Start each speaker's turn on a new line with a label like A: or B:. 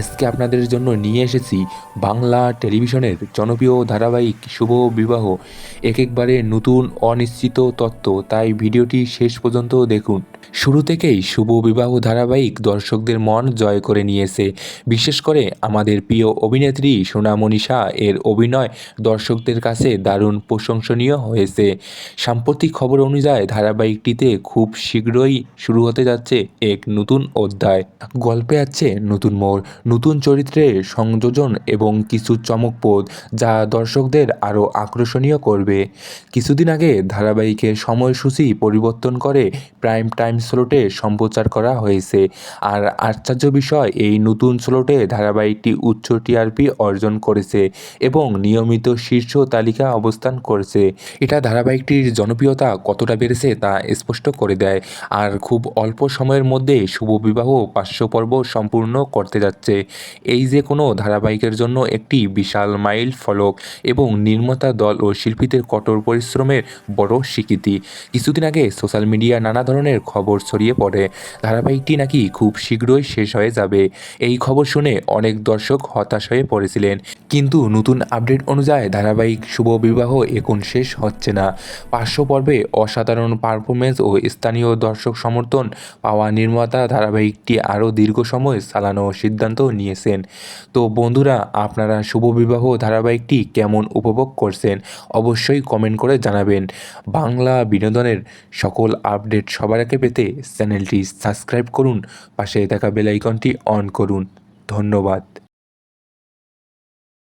A: আজকে আপনাদের জন্য নিয়ে এসেছি বাংলা টেলিভিশনের জনপ্রিয় ধারাবাহিক শুভ বিবাহ। এক একবারে নতুন অনিশ্চিত তত্ত্ব। তাই ভিডিওটি শেষ পর্যন্ত দেখুন। শুরু থেকেই শুভ বিবাহ ধারাবাহিক দর্শকদের মন জয় করে নিয়েছে। বিশেষ করে আমাদের প্রিয় অভিনেত্রী সোনামণি শাহ এর অভিনয় দর্শকদের কাছে দারুণ প্রশংসনীয় হয়েছে। সাম্প্রতিক খবর অনুযায়ী ধারাবাহিকটিতে খুব শীঘ্রই শুরু হতে যাচ্ছে এক নতুন অধ্যায়। গল্পে আছে নতুন মোড় নতুন চরিত্রে সংযোজন এবং কিছু চমকপ্রদ যা দর্শকদের আরও আকর্ষণীয় করবে। কিছুদিন আগে ধারাবাহিকের সময়সূচি পরিবর্তন করে প্রাইম টাইম স্লটে সম্প্রচার করা হয়েছে। আর আশ্চর্য বিষয়, এই নতুন স্লটে ধারাবাহিকটি উচ্চ টিআরপি অর্জন করেছে এবং নিয়মিত শীর্ষ তালিকা অবস্থান করেছে। এটা ধারাবাহিকটির জনপ্রিয়তা কতটা বেড়েছে তা স্পষ্ট করে দেয়। আর খুব অল্প সময়ের মধ্যে শুভ বিবাহ পাঁচশো পর্ব সম্পূর্ণ করতে যাচ্ছে। এই যে কোনো ধারাবাহিকের জন্য একটি বিশাল মাইল ফলক এবং নির্মাতা দল ও শিল্পীদের কঠোর পরিশ্রমের বড় স্বীকৃতি। কিছুদিন আগে সোশ্যাল মিডিয়া নানা ধরনের খবর ছড়িয়ে পড়ে। ধারাবাহিকটি নাকি খুব শীঘ্রই শেষ হয়ে যাবে। এই খবর শুনে অনেক দর্শক হতাশ হয়ে পড়েছিলেন। কিন্তু নতুন আপডেট অনুযায়ী ধারাবাহিক শুভ বিবাহ এখন শেষ হচ্ছে না। পাঁচশো পর্বে অসাধারণ পারফরমেন্স ও স্থানীয় দর্শক সমর্থন পাওয়া নির্মাতা ধারাবাহিকটি আরও দীর্ঘ সময় চালানোর সিদ্ধান্ত নিয়েছেন। তো বন্ধুরা, আপনারা শুভ বিবাহ ধারাবাহিকটি কেমন উপভোগ করছেন অবশ্যই কমেন্ট করে জানাবেন। বাংলা বিনোদনের সকল আপডেট সবার আগে পেতে চ্যানেলটি সাবস্ক্রাইব করুন, পাশে থাকা বেলাইকনটি অন করুন। ধন্যবাদ।